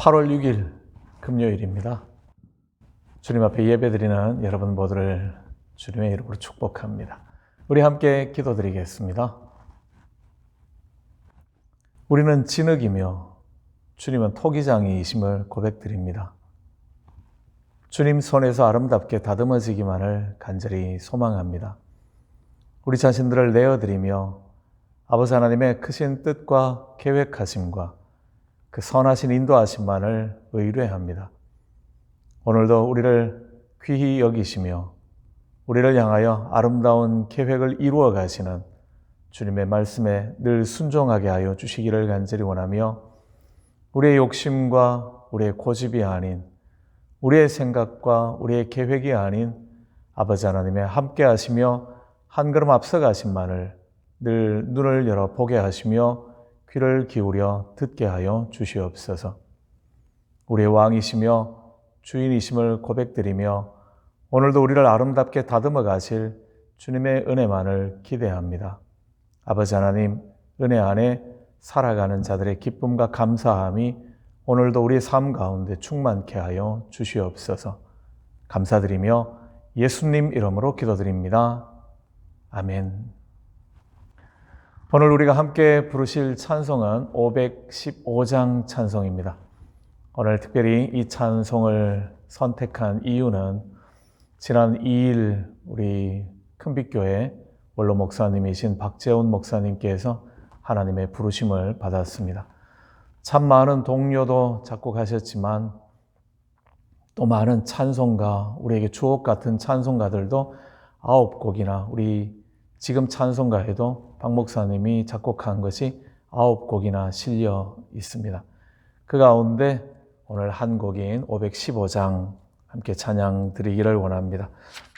8월 6일 금요일입니다. 주님 앞에 예배드리는 여러분 모두를 주님의 이름으로 축복합니다. 우리 함께 기도드리겠습니다. 우리는 진흙이며 주님은 토기장이이심을 고백드립니다. 주님 손에서 아름답게 다듬어지기만을 간절히 소망합니다. 우리 자신들을 내어드리며 아버지 하나님의 크신 뜻과 계획하심과 그 선하신 인도하심만을 의뢰합니다. 오늘도 우리를 귀히 여기시며 우리를 향하여 아름다운 계획을 이루어 가시는 주님의 말씀에 늘 순종하게 하여 주시기를 간절히 원하며 우리의 욕심과 우리의 고집이 아닌 우리의 생각과 우리의 계획이 아닌 아버지 하나님의 함께 하시며 한 걸음 앞서 가신만을 늘 눈을 열어 보게 하시며 귀를 기울여 듣게 하여 주시옵소서. 우리의 왕이시며 주인이심을 고백드리며 오늘도 우리를 아름답게 다듬어 가실 주님의 은혜만을 기대합니다. 아버지 하나님, 은혜 안에 살아가는 자들의 기쁨과 감사함이 오늘도 우리 삶 가운데 충만케 하여 주시옵소서. 감사드리며 예수님 이름으로 기도드립니다. 아멘. 오늘 우리가 함께 부르실 찬송은 515장 찬송입니다. 오늘 특별히 이 찬송을 선택한 이유는 지난 2일 우리 큰빛교회 원로 목사님이신 박재훈 목사님께서 하나님의 부르심을 받았습니다. 참 많은 동료도 작곡하셨지만 또 많은 찬송가, 우리에게 주옥 같은 찬송가들도 아홉 곡이나 우리 지금 찬송가에도 박 목사님이 작곡한 것이 아홉 곡이나 실려 있습니다. 그 가운데 오늘 한 곡인 515장 함께 찬양 드리기를 원합니다.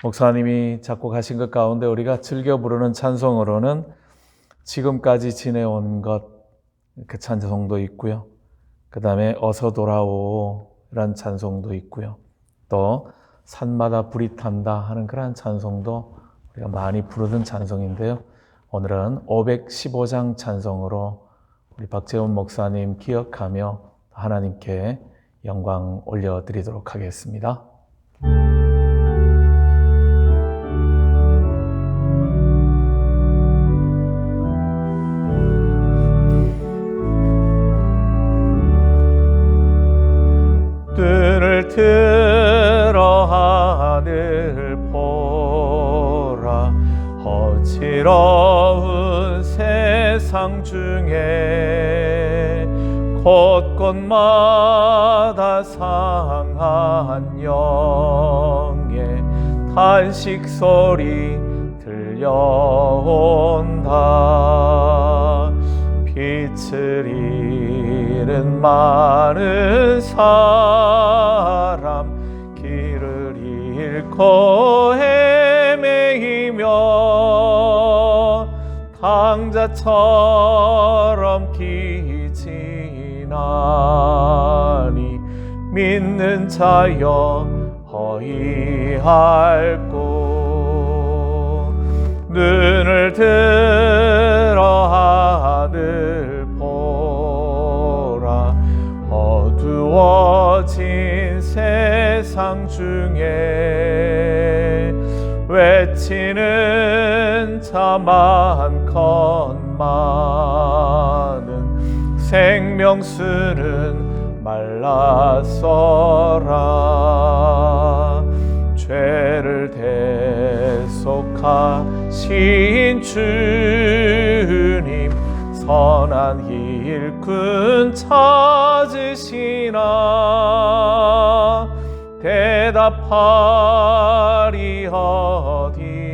목사님이 작곡하신 것 가운데 우리가 즐겨 부르는 찬송으로는 지금까지 지내온 것, 그 찬송도 있고요. 그 다음에 어서 돌아오, 라는 찬송도 있고요. 또 산마다 불이 탄다 하는 그런 찬송도 우리가 많이 부르던 찬송인데요. 오늘은 515장 찬송으로 우리 박재훈 목사님 기억하며 하나님께 영광 올려드리도록 하겠습니다. 세상 중에 곳곳마다 상한 영의 탄식 소리 들려온다. 빛을 잃은 많은 사람 길을 잃고 강자처럼 기지나니 믿는 자여 허이할고 눈을 들어 하늘 보라. 어두워진 세상 중에 외치는 자많 건 많은 생명수는 말랐어라. 죄를 대속하신 주님 선한 일꾼 찾으시나. 대답하리 어디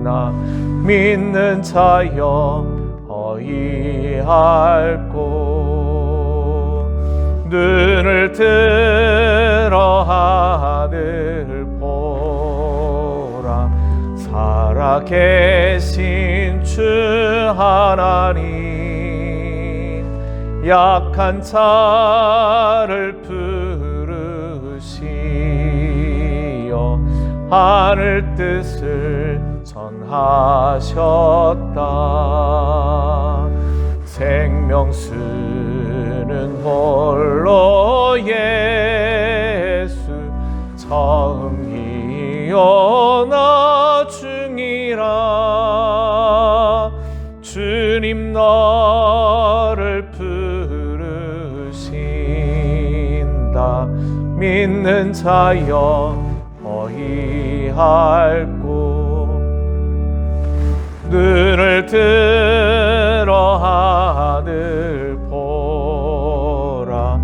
있나 믿는 자여 어이할고 눈을 들어 하늘 보라. 살아계신 주 하나님. 약한 자를 부르시어 하늘 뜻을 전 하셨다. 생명 쓰는 홀로 예수 처음이요 나중이라. 주님 나를 부르신다. 믿는 자여 어이할고 눈을 들어 하늘 보라.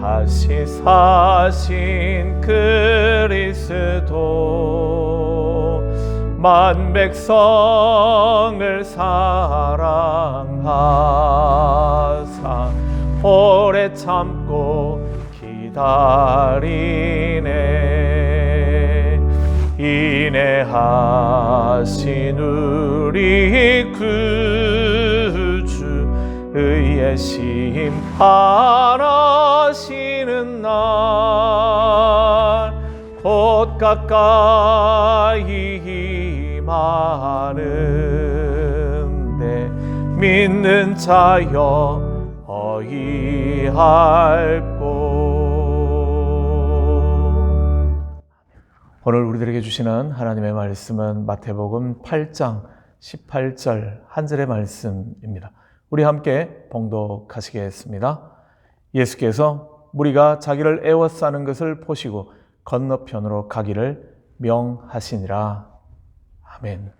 다시 사신 그리스도. 만 백성을 사랑하사. 오래 참고 기다리네 인내하신 우리 구주 의의 심판하시는 날 곧 가까이 임하는데 믿는 자여 어이할 오늘 우리들에게 주시는 하나님의 말씀은 마태복음 8장 18절 한 절의 말씀입니다. 우리 함께 봉독하시겠습니다. 예수께서 무리가 자기를 애워싸는 것을 보시고 건너편으로 가기를 명하시니라. 아멘.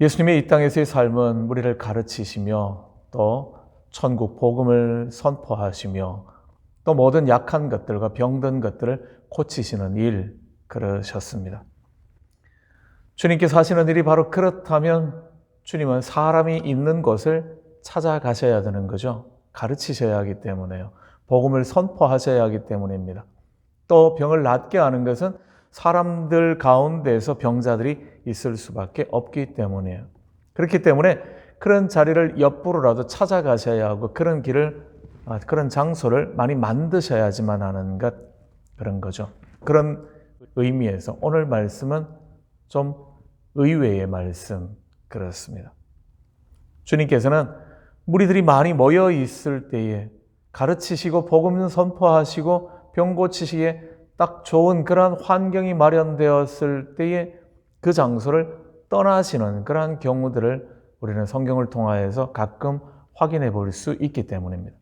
예수님의 이 땅에서의 삶은 우리를 가르치시며 또 천국 복음을 선포하시며 또 모든 약한 것들과 병든 것들을 고치시는 일 그러셨습니다. 주님께서 하시는 일이 바로 그렇다면 주님은 사람이 있는 곳을 찾아가셔야 되는 거죠. 가르치셔야 하기 때문에요. 복음을 선포하셔야 하기 때문입니다. 또 병을 낫게 하는 것은 사람들 가운데서 병자들이 있을 수밖에 없기 때문이에요. 그렇기 때문에 그런 자리를 옆으로라도 찾아가셔야 하고 그런 길을 아, 그런 장소를 많이 만드셔야지만 하는 것 그런 거죠. 그런 의미에서 오늘 말씀은 좀 의외의 말씀 그렇습니다. 주님께서는 무리들이 많이 모여 있을 때에 가르치시고 복음 선포하시고 병 고치시기에 딱 좋은 그러한 환경이 마련되었을 때에 그 장소를 떠나시는 그러한 경우들을 우리는 성경을 통하여서 가끔 확인해 볼 수 있기 때문입니다.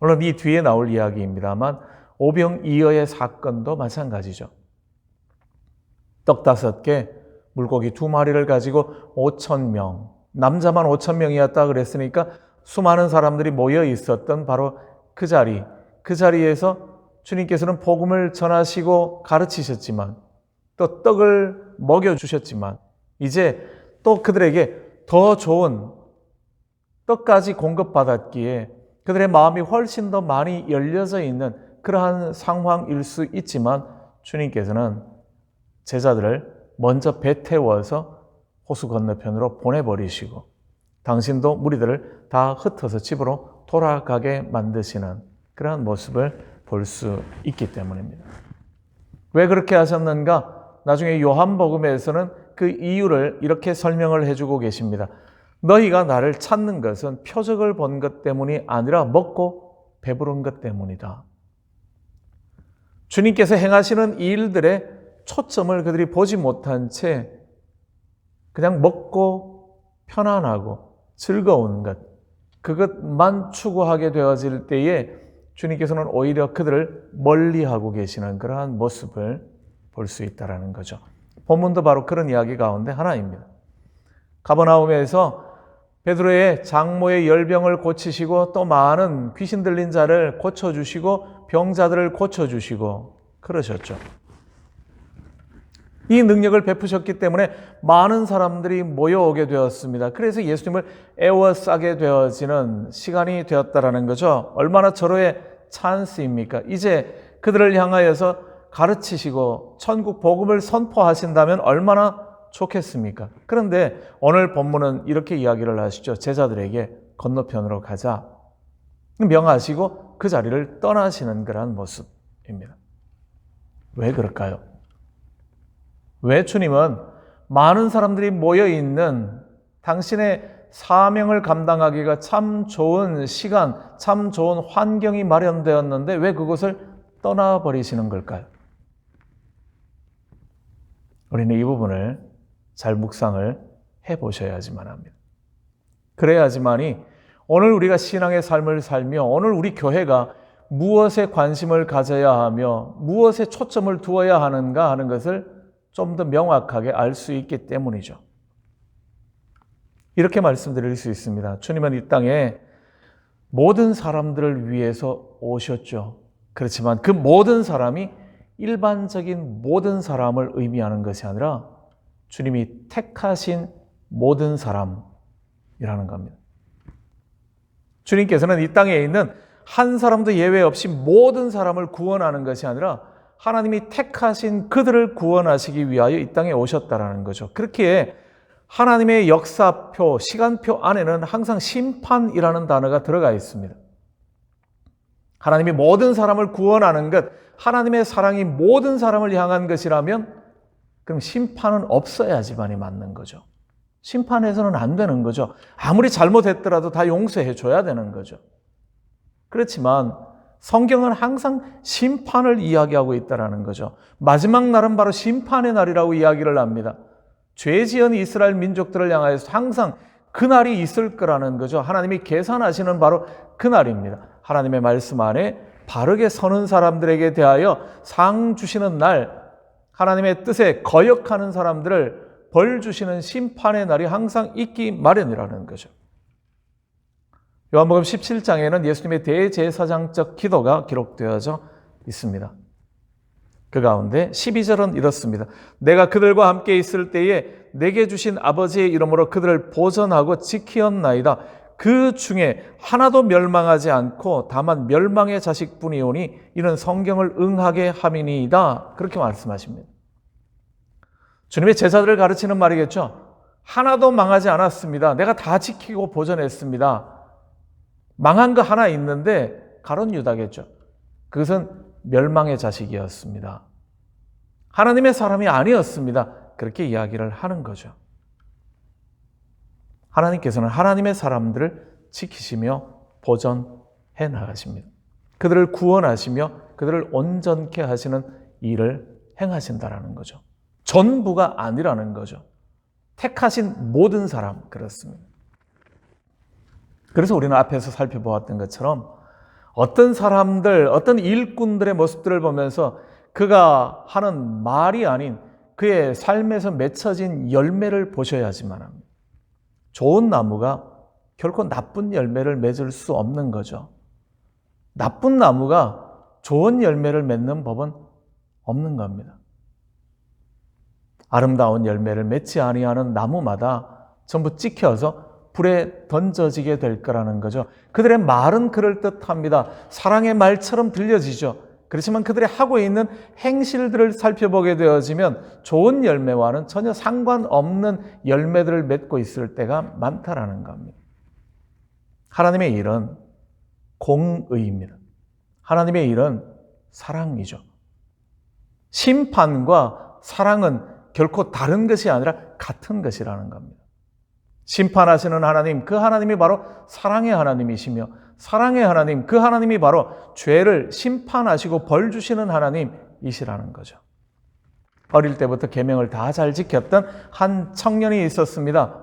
물론 이 뒤에 나올 이야기입니다만 오병이어의 사건도 마찬가지죠. 떡 다섯 개, 물고기 두 마리를 가지고 오천 명, 남자만 오천 명이었다 그랬으니까 수많은 사람들이 모여 있었던 바로 그 자리, 그 자리에서 주님께서는 복음을 전하시고 가르치셨지만 또 떡을 먹여 주셨지만 이제 또 그들에게 더 좋은 떡까지 공급받았기에 그들의 마음이 훨씬 더 많이 열려져 있는 그러한 상황일 수 있지만 주님께서는 제자들을 먼저 배 태워서 호수 건너편으로 보내버리시고 당신도 무리들을 다 흩어서 집으로 돌아가게 만드시는 그러한 모습을 볼 수 있기 때문입니다. 왜 그렇게 하셨는가? 나중에 요한복음에서는 그 이유를 이렇게 설명을 해주고 계십니다. 너희가 나를 찾는 것은 표적을 본 것 때문이 아니라 먹고 배부른 것 때문이다. 주님께서 행하시는 일들의 초점을 그들이 보지 못한 채 그냥 먹고 편안하고 즐거운 것, 그것만 추구하게 되어질 때에 주님께서는 오히려 그들을 멀리하고 계시는 그러한 모습을 볼 수 있다라는 거죠. 본문도 바로 그런 이야기 가운데 하나입니다. 가버나움에서 베드로의 장모의 열병을 고치시고 또 많은 귀신 들린 자를 고쳐 주시고 병자들을 고쳐 주시고 그러셨죠. 이 능력을 베푸셨기 때문에 많은 사람들이 모여오게 되었습니다. 그래서 예수님을 애워싸게 되어지는 시간이 되었다라는 거죠. 얼마나 절호의 찬스입니까? 이제 그들을 향하여서 가르치시고 천국 복음을 선포하신다면 얼마나 좋겠습니까? 그런데 오늘 본문은 이렇게 이야기를 하시죠. 제자들에게 건너편으로 가자. 명하시고 그 자리를 떠나시는 그러한 모습입니다. 왜 그럴까요? 왜 주님은 많은 사람들이 모여 있는 당신의 사명을 감당하기가 참 좋은 시간, 참 좋은 환경이 마련되었는데 왜 그곳을 떠나버리시는 걸까요? 우리는 이 부분을 잘 묵상을 해 보셔야지만 합니다. 그래야지만이 오늘 우리가 신앙의 삶을 살며 오늘 우리 교회가 무엇에 관심을 가져야 하며 무엇에 초점을 두어야 하는가 하는 것을 좀 더 명확하게 알 수 있기 때문이죠. 이렇게 말씀드릴 수 있습니다. 주님은 이 땅에 모든 사람들을 위해서 오셨죠. 그렇지만 그 모든 사람이 일반적인 모든 사람을 의미하는 것이 아니라 주님이 택하신 모든 사람이라는 겁니다. 주님께서는 이 땅에 있는 한 사람도 예외 없이 모든 사람을 구원하는 것이 아니라 하나님이 택하신 그들을 구원하시기 위하여 이 땅에 오셨다라는 거죠. 그렇기에 하나님의 역사표, 시간표 안에는 항상 심판이라는 단어가 들어가 있습니다. 하나님이 모든 사람을 구원하는 것, 하나님의 사랑이 모든 사람을 향한 것이라면 그럼 심판은 없어야지만이 맞는 거죠. 심판해서는 안 되는 거죠. 아무리 잘못했더라도 다 용서해 줘야 되는 거죠. 그렇지만 성경은 항상 심판을 이야기하고 있다라는 거죠. 마지막 날은 바로 심판의 날이라고 이야기를 합니다. 죄 지은 이스라엘 민족들을 향하여서 항상 그 날이 있을 거라는 거죠. 하나님이 계산하시는 바로 그 날입니다. 하나님의 말씀 안에 바르게 서는 사람들에게 대하여 상 주시는 날, 하나님의 뜻에 거역하는 사람들을 벌 주시는 심판의 날이 항상 있기 마련이라는 거죠. 요한복음 17장에는 예수님의 대제사장적 기도가 기록되어져 있습니다. 그 가운데 12절은 이렇습니다. 내가 그들과 함께 있을 때에 내게 주신 아버지의 이름으로 그들을 보전하고 지키었나이다. 그 중에 하나도 멸망하지 않고 다만 멸망의 자식뿐이오니 이는 성경을 응하게 함이니이다. 그렇게 말씀하십니다. 주님의 제자들을 가르치는 말이겠죠. 하나도 망하지 않았습니다. 내가 다 지키고 보존했습니다. 망한 거 하나 있는데 가론 유다겠죠. 그것은 멸망의 자식이었습니다. 하나님의 사람이 아니었습니다. 그렇게 이야기를 하는 거죠. 하나님께서는 하나님의 사람들을 지키시며 보존해 나가십니다. 그들을 구원하시며 그들을 온전케 하시는 일을 행하신다라는 거죠. 전부가 아니라는 거죠. 택하신 모든 사람 그렇습니다. 그래서 우리는 앞에서 살펴보았던 것처럼 어떤 사람들, 어떤 일꾼들의 모습들을 보면서 그가 하는 말이 아닌 그의 삶에서 맺혀진 열매를 보셔야지만 합니다. 좋은 나무가 결코 나쁜 열매를 맺을 수 없는 거죠. 나쁜 나무가 좋은 열매를 맺는 법은 없는 겁니다. 아름다운 열매를 맺지 아니하는 나무마다 전부 찍혀서 불에 던져지게 될 거라는 거죠. 그들의 말은 그럴듯합니다. 사랑의 말처럼 들려지죠. 그렇지만 그들이 하고 있는 행실들을 살펴보게 되어지면 좋은 열매와는 전혀 상관없는 열매들을 맺고 있을 때가 많다라는 겁니다. 하나님의 일은 공의입니다. 하나님의 일은 사랑이죠. 심판과 사랑은 결코 다른 것이 아니라 같은 것이라는 겁니다. 심판하시는 하나님, 그 하나님이 바로 사랑의 하나님이시며 사랑의 하나님, 그 하나님이 바로 죄를 심판하시고 벌 주시는 하나님이시라는 거죠. 어릴 때부터 계명을 다 잘 지켰던 한 청년이 있었습니다.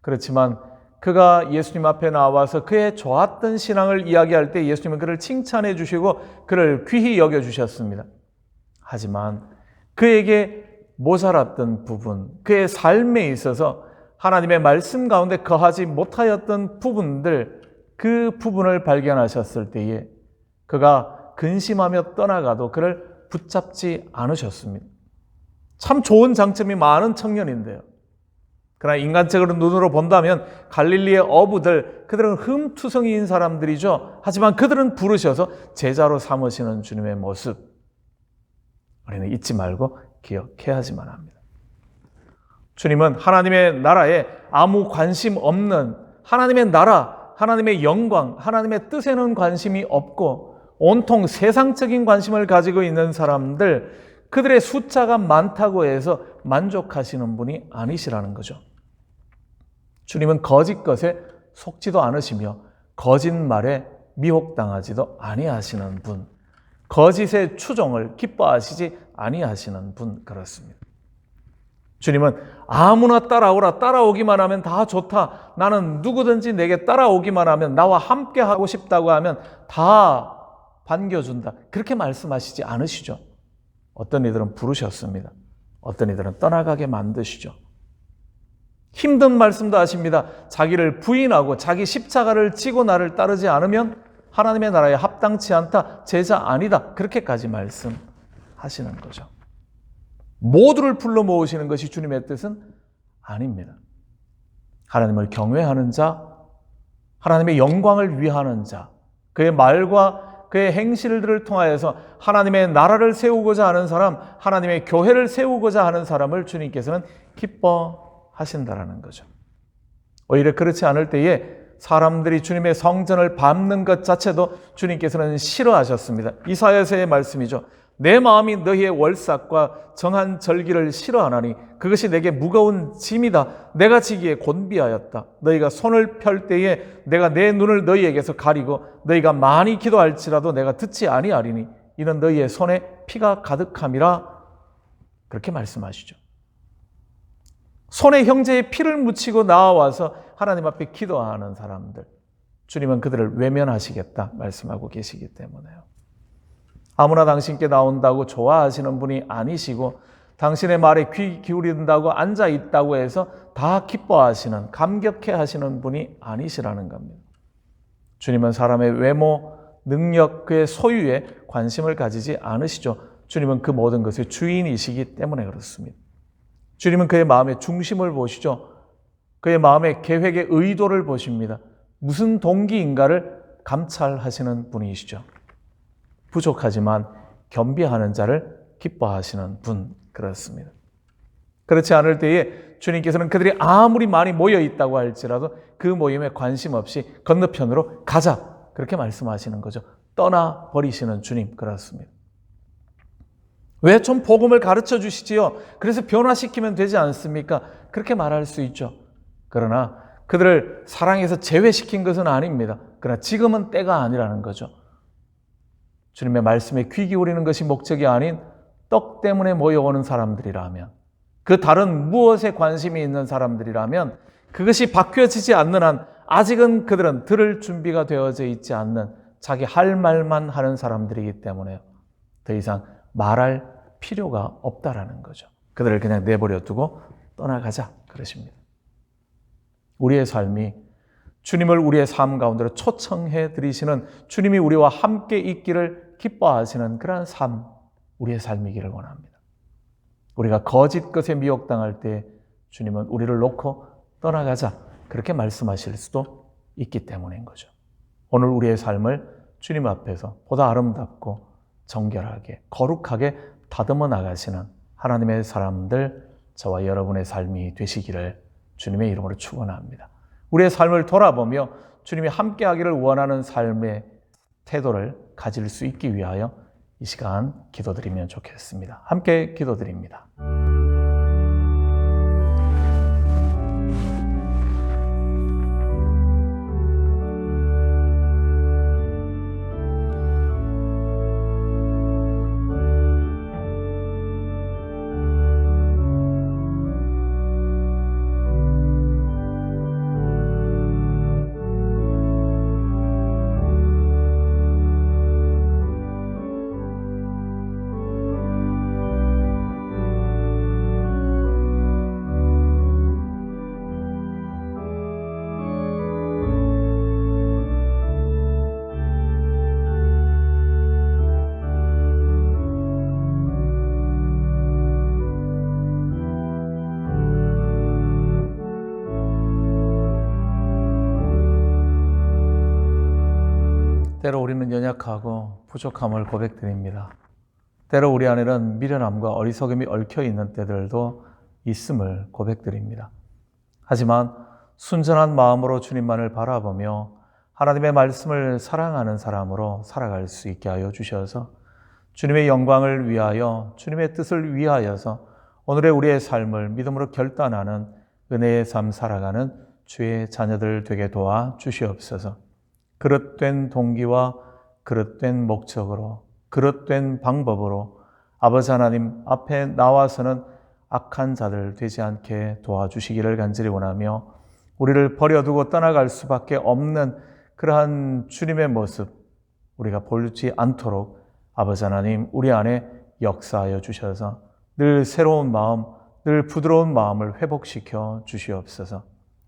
그렇지만 그가 예수님 앞에 나와서 그의 좋았던 신앙을 이야기할 때 예수님은 그를 칭찬해 주시고 그를 귀히 여겨 주셨습니다. 하지만 그에게 모자랐던 부분, 그의 삶에 있어서 하나님의 말씀 가운데 거하지 못하였던 부분들, 그 부분을 발견하셨을 때에 그가 근심하며 떠나가도 그를 붙잡지 않으셨습니다. 참 좋은 장점이 많은 청년인데요. 그러나 인간적으로 눈으로 본다면 갈릴리의 어부들, 그들은 흠투성이인 사람들이죠. 하지만 그들은 부르셔서 제자로 삼으시는 주님의 모습. 우리는 잊지 말고 기억해야지만 합니다. 주님은 하나님의 나라에 아무 관심 없는 하나님의 나라, 하나님의 영광, 하나님의 뜻에는 관심이 없고 온통 세상적인 관심을 가지고 있는 사람들, 그들의 숫자가 많다고 해서 만족하시는 분이 아니시라는 거죠. 주님은 거짓 것에 속지도 않으시며 거짓말에 미혹당하지도 아니하시는 분, 거짓의 추종을 기뻐하시지 아니하시는 분 그렇습니다. 주님은 아무나 따라오라 따라오기만 하면 다 좋다. 나는 누구든지 내게 따라오기만 하면 나와 함께 하고 싶다고 하면 다 반겨준다. 그렇게 말씀하시지 않으시죠. 어떤 이들은 부르셨습니다. 어떤 이들은 떠나가게 만드시죠. 힘든 말씀도 하십니다. 자기를 부인하고 자기 십자가를 지고 나를 따르지 않으면 하나님의 나라에 합당치 않다. 제자 아니다. 그렇게까지 말씀 하시는 거죠. 모두를 불러 모으시는 것이 주님의 뜻은 아닙니다. 하나님을 경외하는 자, 하나님의 영광을 위하는 자, 그의 말과 그의 행실들을 통하여서 하나님의 나라를 세우고자 하는 사람, 하나님의 교회를 세우고자 하는 사람을 주님께서는 기뻐하신다라는 거죠. 오히려 그렇지 않을 때에 사람들이 주님의 성전을 밟는 것 자체도 주님께서는 싫어하셨습니다. 이사야서의 말씀이죠. 내 마음이 너희의 월삭과 정한 절기를 싫어하나니 그것이 내게 무거운 짐이다. 내가 지기에 곤비하였다. 너희가 손을 펼 때에 내가 내 눈을 너희에게서 가리고 너희가 많이 기도할지라도 내가 듣지 아니하리니 이는 너희의 손에 피가 가득함이라 그렇게 말씀하시죠. 손에 형제의 피를 묻히고 나와서 하나님 앞에 기도하는 사람들 주님은 그들을 외면하시겠다 말씀하고 계시기 때문에요. 아무나 당신께 나온다고 좋아하시는 분이 아니시고 당신의 말에 귀 기울인다고 앉아 있다고 해서 다 기뻐하시는 감격해 하시는 분이 아니시라는 겁니다. 주님은 사람의 외모, 능력, 그의 소유에 관심을 가지지 않으시죠. 주님은 그 모든 것의 주인이시기 때문에 그렇습니다. 주님은 그의 마음의 중심을 보시죠. 그의 마음의 계획의 의도를 보십니다. 무슨 동기인가를 감찰하시는 분이시죠. 부족하지만 겸비하는 자를 기뻐하시는 분 그렇습니다. 그렇지 않을 때에 주님께서는 그들이 아무리 많이 모여 있다고 할지라도 그 모임에 관심 없이 건너편으로 가자 그렇게 말씀하시는 거죠. 떠나 버리시는 주님 그렇습니다. 왜 좀 복음을 가르쳐 주시지요? 그래서 변화시키면 되지 않습니까? 그렇게 말할 수 있죠. 그러나 그들을 사랑해서 제외시킨 것은 아닙니다. 그러나 지금은 때가 아니라는 거죠. 주님의 말씀에 귀 기울이는 것이 목적이 아닌 떡 때문에 모여오는 사람들이라면 그 다른 무엇에 관심이 있는 사람들이라면 그것이 바뀌어지지 않는 한 아직은 그들은 들을 준비가 되어져 있지 않는 자기 할 말만 하는 사람들이기 때문에 더 이상 말할 필요가 없다라는 거죠. 그들을 그냥 내버려 두고 떠나가자 그러십니다. 우리의 삶이 주님을 우리의 삶 가운데로 초청해 드리시는 주님이 우리와 함께 있기를 기뻐하시는 그러한 삶, 우리의 삶이기를 원합니다. 우리가 거짓 것에 미혹당할 때 주님은 우리를 놓고 떠나가자 그렇게 말씀하실 수도 있기 때문인 거죠. 오늘 우리의 삶을 주님 앞에서 보다 아름답고 정결하게 거룩하게 다듬어 나가시는 하나님의 사람들 저와 여러분의 삶이 되시기를 주님의 이름으로 축원합니다. 우리의 삶을 돌아보며 주님이 함께하기를 원하는 삶의 태도를 가질 수 있기 위하여 이 시간 기도드리면 좋겠습니다. 함께 기도드립니다. 때로 우리는 연약하고 부족함을 고백드립니다. 때로 우리 안에는 미련함과 어리석음이 얽혀 있는 때들도 있음을 고백드립니다. 하지만 순전한 마음으로 주님만을 바라보며 하나님의 말씀을 사랑하는 사람으로 살아갈 수 있게 하여 주셔서 주님의 영광을 위하여 주님의 뜻을 위하여서 오늘의 우리의 삶을 믿음으로 결단하는 은혜의 삶 살아가는 주의 자녀들 되게 도와 주시옵소서. 그릇된 동기와 그릇된 목적으로, 그릇된 방법으로 아버지 하나님 앞에 나와서는 악한 자들 되지 않게 도와주시기를 간절히 원하며 우리를 버려두고 떠나갈 수밖에 없는 그러한 주님의 모습 우리가 볼지 않도록 아버지 하나님 우리 안에 역사하여 주셔서 늘 새로운 마음, 늘 부드러운 마음을 회복시켜 주시옵소서.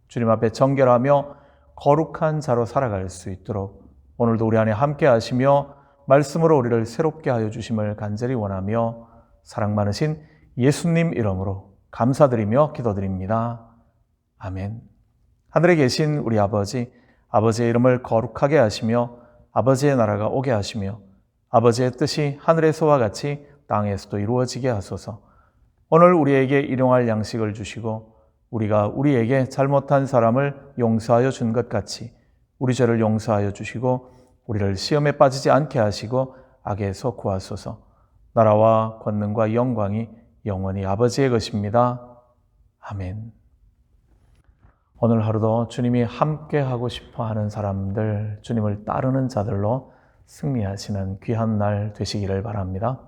주님 앞에 정결하며 거룩한 자로 살아갈 수 있도록 오늘도 우리 안에 함께 하시며 말씀으로 우리를 새롭게 하여 주심을 간절히 원하며 사랑 많으신 예수님 이름으로 감사드리며 기도드립니다. 아멘. 하늘에 계신 우리 아버지, 아버지의 이름을 거룩하게 하시며 아버지의 나라가 오게 하시며 아버지의 뜻이 하늘에서와 같이 땅에서도 이루어지게 하소서. 오늘 우리에게 일용할 양식을 주시고 우리가 우리에게 잘못한 사람을 용서하여 준 것 같이 우리 죄를 용서하여 주시고 우리를 시험에 빠지지 않게 하시고 악에서 구하소서. 나라와 권능과 영광이 영원히 아버지의 것입니다. 아멘. 오늘 하루도 주님이 함께 하고 싶어 하는 사람들, 주님을 따르는 자들로 승리하시는 귀한 날 되시기를 바랍니다.